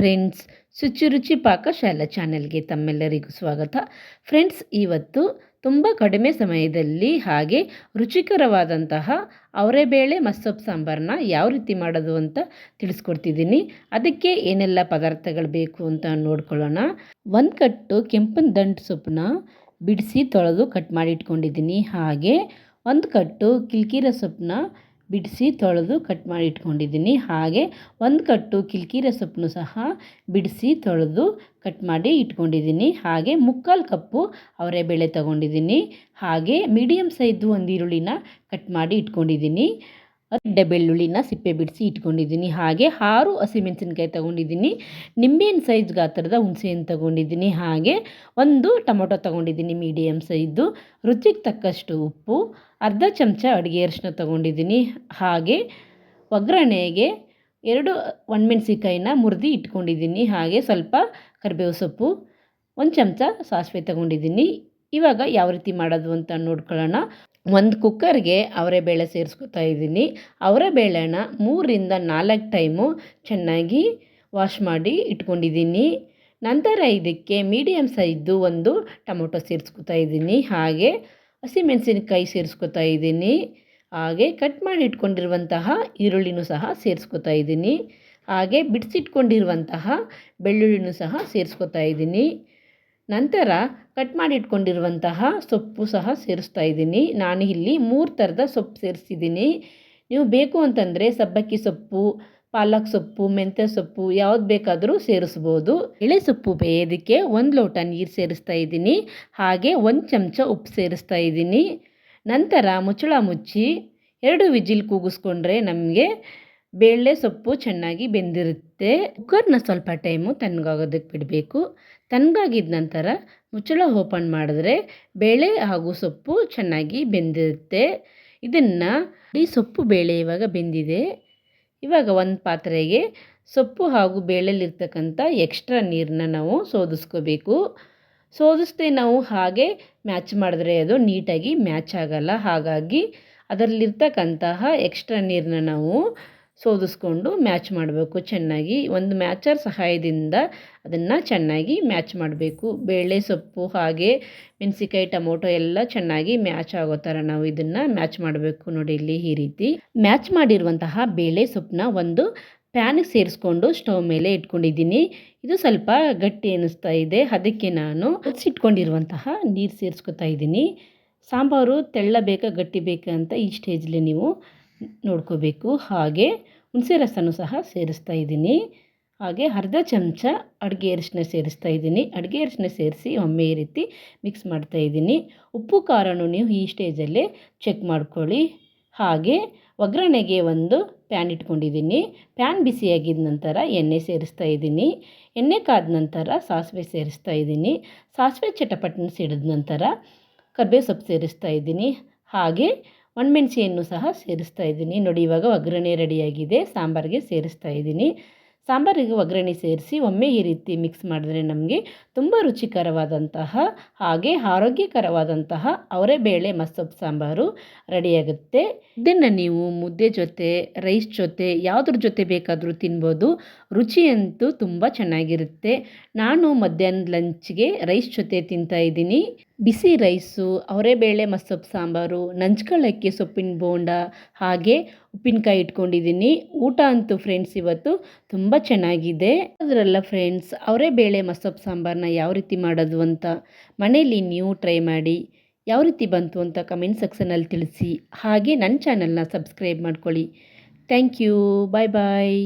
Friends ಶುಚಿರುಚಿ Pakashala ಚಾನೆಲ್ಗೆ ತಮ್ಮೆಲ್ಲರಿಗೂ ಸ್ವಾಗತ. ಫ್ರೆಂಡ್ಸ್, ಇವತ್ತು ತುಂಬ ಕಡಿಮೆ ಸಮಯದಲ್ಲಿ ಹಾಗೆ ರುಚಿಕರವಾದಂತಹ ಅವರೆಬೇಳೆ ಮಸ್ಸೊಪ್ಪು ಸಾಂಬಾರನ್ನ ಯಾವ ರೀತಿ ಮಾಡೋದು ಅಂತ ತಿಳಿಸ್ಕೊಡ್ತಿದ್ದೀನಿ. ಅದಕ್ಕೆ ಏನೆಲ್ಲ ಪದಾರ್ಥಗಳು ಬೇಕು ಅಂತ ನೋಡ್ಕೊಳ್ಳೋಣ. ಒಂದು ಕಟ್ಟು ಕೆಂಪನ ದಂಟು ಸೊಪ್ಪನ್ನ ಬಿಡಿಸಿ ತೊಳೆದು ಕಟ್ ಮಾಡಿ ಇಟ್ಕೊಂಡಿದ್ದೀನಿ. ಹಾಗೆ ಒಂದು ಕಟ್ಟು ಕಿಲ್ಕಿರ ಸೊಪ್ಪನ್ನ ಬಿಡಿಸಿ ತೊಳೆದು ಕಟ್ ಮಾಡಿ ಇಟ್ಕೊಂಡಿದ್ದೀನಿ. ಹಾಗೆ ಒಂದು ಕಟ್ಟು ಕಿಲ್ಕೀರ ಸೊಪ್ಪನ್ನು ಸಹ ಬಿಡಿಸಿ ತೊಳೆದು ಕಟ್ ಮಾಡಿ ಇಟ್ಕೊಂಡಿದ್ದೀನಿ. ಹಾಗೆ ಮುಕ್ಕಾಲು ಕಪ್ಪು ಅವರೆಬೇಳೆ ತಗೊಂಡಿದ್ದೀನಿ. ಹಾಗೆ ಮೀಡಿಯಮ್ ಸೈಜು ಒಂದು ಈರುಳ್ಳಿನ ಕಟ್ ಮಾಡಿ ಇಟ್ಕೊಂಡಿದ್ದೀನಿ. ಅಡ್ಡೆ ಬೆಳ್ಳುಳ್ಳಿನ ಸಿಪ್ಪೆ ಬಿಡಿಸಿ ಇಟ್ಕೊಂಡಿದ್ದೀನಿ. ಹಾಗೆ ಆರು ಹಸಿಮೆಣಸಿನ್ಕಾಯಿ ತೊಗೊಂಡಿದ್ದೀನಿ. ನಿಂಬೆಹಣ್ಣು ಸೈಜ್ ಗಾತ್ರದ ಹುಣಸೆಹಣ್ಣು ತೊಗೊಂಡಿದ್ದೀನಿ. ಹಾಗೆ ಒಂದು ಟೊಮೊಟೊ ತೊಗೊಂಡಿದ್ದೀನಿ ಮೀಡಿಯಮ್ ಸೈಜು ರುಚಿಗೆ ತಕ್ಕಷ್ಟು ಉಪ್ಪು, ಅರ್ಧ ಚಮಚ ಅಡುಗೆ ಅರಿಶಿನ ತೊಗೊಂಡಿದ್ದೀನಿ. ಹಾಗೆ ಒಗ್ಗರಣೆಗೆ ಎರಡು ಒಣಮೆಣ್ಸಿಕಾಯಿನ ಮುರಿದು ಇಟ್ಕೊಂಡಿದ್ದೀನಿ. ಹಾಗೆ ಸ್ವಲ್ಪ ಕರಿಬೇವು ಸೊಪ್ಪು, ಒಂದು ಚಮಚ ಸಾಸಿವೆ ತೊಗೊಂಡಿದ್ದೀನಿ. ಇವಾಗ ಯಾವ ರೀತಿ ಮಾಡೋದು ಅಂತ ನೋಡ್ಕೊಳ್ಳೋಣ. ಒಂದು ಕುಕ್ಕರ್ಗೆ ಅವರೆಬೇಳೆ ಸೇರಿಸ್ಕೊತಾ ಇದ್ದೀನಿ. ಅವರೆಬೇಳೆನ ಮೂರರಿಂದ ನಾಲ್ಕು ಟೈಮು ಚೆನ್ನಾಗಿ ವಾಶ್ ಮಾಡಿ ಇಟ್ಕೊಂಡಿದ್ದೀನಿ. ನಂತರ ಇದಕ್ಕೆ ಮೀಡಿಯಮ್ ಸೈಜ್ದು ಒಂದು ಟೊಮೊಟೊ ಸೇರಿಸ್ಕೊತಾ ಇದ್ದೀನಿ. ಹಾಗೆ ಹಸಿಮೆಣಸಿನಕಾಯಿ ಸೇರಿಸ್ಕೊತಾ ಇದ್ದೀನಿ. ಹಾಗೆ ಕಟ್ ಮಾಡಿ ಇಟ್ಕೊಂಡಿರುವಂತಹ ಈರುಳ್ಳಿನೂ ಸಹ ಸೇರಿಸ್ಕೊತಾ ಇದ್ದೀನಿ. ಹಾಗೆ ಬಿಡಿಸಿಟ್ಕೊಂಡಿರುವಂತಹ ಬೆಳ್ಳುಳ್ಳಿನೂ ಸಹ ಸೇರಿಸ್ಕೊತಾ ಇದ್ದೀನಿ. ನಂತರ ಕಟ್ ಮಾಡಿ ಇಟ್ಕೊಂಡಿರುವಂತಹ ಸೊಪ್ಪು ಸಹ ಸೇರಿಸ್ತಾ ಇದ್ದೀನಿ. ನಾನು ಇಲ್ಲಿ ಮೂರು ಥರದ ಸೊಪ್ಪು ಸೇರಿಸಿದ್ದೀನಿ. ನೀವು ಬೇಕು ಅಂತಂದರೆ ಸಬ್ಬಕ್ಕಿ ಸೊಪ್ಪು, ಪಾಲಕ್ ಸೊಪ್ಪು, ಮೆಂತ್ಯ ಸೊಪ್ಪು ಯಾವ್ದು ಬೇಕಾದರೂ ಸೇರಿಸ್ಬೋದು. ಎಳೆ ಸೊಪ್ಪು ಬೇಯೋದಕ್ಕೆ ಒಂದು ಲೋಟ ನೀರು ಸೇರಿಸ್ತಾ ಇದ್ದೀನಿ. ಹಾಗೆ ಒಂದು ಚಮಚ ಉಪ್ಪು ಸೇರಿಸ್ತಾ ಇದ್ದೀನಿ. ನಂತರ ಮುಚ್ಚಳ ಮುಚ್ಚಿ ಎರಡು ವಿಜಿಲ್ ಕೂಗಿಸ್ಕೊಂಡ್ರೆ ನಮಗೆ ಬೇಳೆ ಸೊಪ್ಪು ಚೆನ್ನಾಗಿ ಬೆಂದಿರುತ್ತೆ. ಕುಕ್ಕರ್ನ ಸ್ವಲ್ಪ ಟೈಮು ತಣ್ಣಗಾಗೋದಕ್ಕೆ ಬಿಡಬೇಕು. ತಣ್ಣಗಾಗಿದ ನಂತರ ಮುಚ್ಚಳ ಓಪನ್ ಮಾಡಿದ್ರೆ ಬೇಳೆ ಹಾಗೂ ಸೊಪ್ಪು ಚೆನ್ನಾಗಿ ಬೆಂದಿರುತ್ತೆ. ಇದನ್ನು ಈ ಸೊಪ್ಪು ಬೇಳೆ ಇವಾಗ ಬೆಂದಿದೆ. ಇವಾಗ ಒಂದು ಪಾತ್ರೆಗೆ ಸೊಪ್ಪು ಹಾಗೂ ಬೇಳೆಲಿರ್ತಕ್ಕಂಥ ಎಕ್ಸ್ಟ್ರಾ ನೀರನ್ನ ನಾವು ಸೋದಿಸ್ಕೋಬೇಕು. ಸೋದಿಸ್ದೆ ನಾವು ಹಾಗೆ ಮ್ಯಾಚ್ ಮಾಡಿದ್ರೆ ಅದು ನೀಟಾಗಿ ಮ್ಯಾಚ್ ಆಗೋಲ್ಲ. ಹಾಗಾಗಿ ಅದರಲ್ಲಿರ್ತಕ್ಕಂತಹ ಎಕ್ಸ್ಟ್ರಾ ನೀರನ್ನ ನಾವು ಸೋದಿಸ್ಕೊಂಡು ಮ್ಯಾಚ್ ಮಾಡಬೇಕು. ಚೆನ್ನಾಗಿ ಒಂದು ಮ್ಯಾಚರ್ ಸಹಾಯದಿಂದ ಅದನ್ನು ಚೆನ್ನಾಗಿ ಮ್ಯಾಚ್ ಮಾಡಬೇಕು. ಬೇಳೆ, ಸೊಪ್ಪು, ಹಾಗೆ ಮೆಣಸಿಕಾಯಿ ಟೊಮೊಟೊ ಎಲ್ಲ ಚೆನ್ನಾಗಿ ಮ್ಯಾಚ್ ಆಗೋ ಥರ ನಾವು ಇದನ್ನು ಮ್ಯಾಚ್ ಮಾಡಬೇಕು ನೋಡಿ ಇಲ್ಲಿ ಈ ರೀತಿ. ಮ್ಯಾಚ್ ಮಾಡಿರುವಂತಹ ಬೇಳೆ, ಸೊಪ್ಪನ್ನ ಒಂದು ಪ್ಯಾನಿಗೆ ಸೇರಿಸ್ಕೊಂಡು ಸ್ಟವ್ ಮೇಲೆ ಇಟ್ಕೊಂಡಿದ್ದೀನಿ. ಇದು ಸ್ವಲ್ಪ ಗಟ್ಟಿ ಅನ್ನಿಸ್ತಾ ಇದೆ. ಅದಕ್ಕೆ ನಾನು ಹಚ್ಚಿಟ್ಕೊಂಡಿರುವಂತಹ ನೀರು ಸೇರಿಸ್ಕೊತಾ ಇದ್ದೀನಿ. ಸಾಂಬಾರು ತೆಳ್ಳಬೇಕಾ ಗಟ್ಟಿ ಬೇಕಾ ಅಂತ ಈ ಸ್ಟೇಜಲ್ಲಿ ನೀವು ನೋಡ್ಕೋಬೇಕು. ಹಾಗೆ ಹುಣಸೆ ರಸನೂ ಸಹ ಸೇರಿಸ್ತಾ ಇದ್ದೀನಿ. ಹಾಗೆ ಅರ್ಧ ಚಮಚ ಅಡುಗೆ ಅರಿಶಿನ ಸೇರಿಸ್ತಾ ಇದ್ದೀನಿ. ಅಡುಗೆ ಅರಿಶಿನ ಸೇರಿಸಿ ಒಮ್ಮೆ ಈ ರೀತಿ ಮಿಕ್ಸ್ ಮಾಡ್ತಾ ಇದ್ದೀನಿ. ಉಪ್ಪು ಖಾರನೂ ನೀವು ಈ ಸ್ಟೇಜಲ್ಲೇ ಚೆಕ್ ಮಾಡ್ಕೊಳ್ಳಿ. ಹಾಗೆ ಒಗ್ಗರಣೆಗೆ ಒಂದು ಪ್ಯಾನ್ ಇಟ್ಕೊಂಡಿದ್ದೀನಿ. ಪ್ಯಾನ್ ಬಿಸಿಯಾಗಿದ ನಂತರ ಎಣ್ಣೆ ಸೇರಿಸ್ತಾ ಇದ್ದೀನಿ. ಎಣ್ಣೆ ಕಾದ ನಂತರ ಸಾಸಿವೆ ಸೇರಿಸ್ತಾ ಇದ್ದೀನಿ. ಸಾಸಿವೆ ಚಟಪಟ್ಟನ ಸಿಡಿದ ನಂತರ ಕರ್ಬೇವು ಸೊಪ್ಪು ಸೇರಿಸ್ತಾ ಇದ್ದೀನಿ. ಹಾಗೆ ಒಣಮೆಣ್ಸಿಯನ್ನು ಸಹ ಸೇರಿಸ್ತಾ ಇದ್ದೀನಿ. ನೋಡಿ, ಇವಾಗ ಒಗ್ಗರಣೆ ರೆಡಿಯಾಗಿದೆ. ಸಾಂಬಾರಿಗೆ ಸೇರಿಸ್ತಾ ಇದ್ದೀನಿ. ಸಾಂಬಾರಿಗೆ ಒಗ್ಗರಣೆ ಸೇರಿಸಿ ಒಮ್ಮೆ ಈ ರೀತಿ ಮಿಕ್ಸ್ ಮಾಡಿದ್ರೆ ನಮಗೆ ತುಂಬ ರುಚಿಕರವಾದಂತಹ ಹಾಗೆ ಆರೋಗ್ಯಕರವಾದಂತಹ ಅವರೆಬೇಳೆ ಮಸೊಪ್ಪು ಸಾಂಬಾರು ರೆಡಿಯಾಗುತ್ತೆ. ಇದನ್ನು ನೀವು ಮುದ್ದೆ ಜೊತೆ, ರೈಸ್ ಜೊತೆ, ಯಾವುದ್ರ ಜೊತೆ ಬೇಕಾದರೂ ತಿನ್ಬೋದು. ರುಚಿಯಂತೂ ತುಂಬ ಚೆನ್ನಾಗಿರುತ್ತೆ. ನಾನು ಮಧ್ಯಾಹ್ನ ಲಂಚ್ಗೆ ರೈಸ್ ಜೊತೆ ತಿಂತಾ ಇದ್ದೀನಿ. ಬಿಸಿ ರೈಸು ಅವರೆಬೇಳೆ ಮಸೊಪ್ಪು ಸಾಂಬಾರು ನಂಚ್ಕೊಳ್ಳೋಕ್ಕೆ ಸೊಪ್ಪಿನ ಬೋಂಡ, ಹಾಗೆ ಉಪ್ಪಿನಕಾಯಿ ಇಟ್ಕೊಂಡಿದ್ದೀನಿ. ಊಟ ಅಂತೂ ಫ್ರೆಂಡ್ಸ್ ಇವತ್ತು ತುಂಬ ಚೆನ್ನಾಗಿದೆ. ಅದರಲ್ಲ ಫ್ರೆಂಡ್ಸ್ ಅವರೆಬೇಳೆ ಮಸೊಪ್ಪು ಸಾಂಬಾರನ್ನ ಯಾವ ರೀತಿ ಮಾಡೋದು ಅಂತ ಮನೆಯಲ್ಲಿ ನೀವು ಟ್ರೈ ಮಾಡಿ ಯಾವ ರೀತಿ ಬಂತು ಅಂತ ಕಮೆಂಟ್ ಸೆಕ್ಷನಲ್ಲಿ ತಿಳಿಸಿ ಹಾಗೆ ನನ್ನ ಚಾನಲ್ನ ಸಬ್ಸ್ಕ್ರೈಬ್ ಮಾಡ್ಕೊಳ್ಳಿ. Thank you bye bye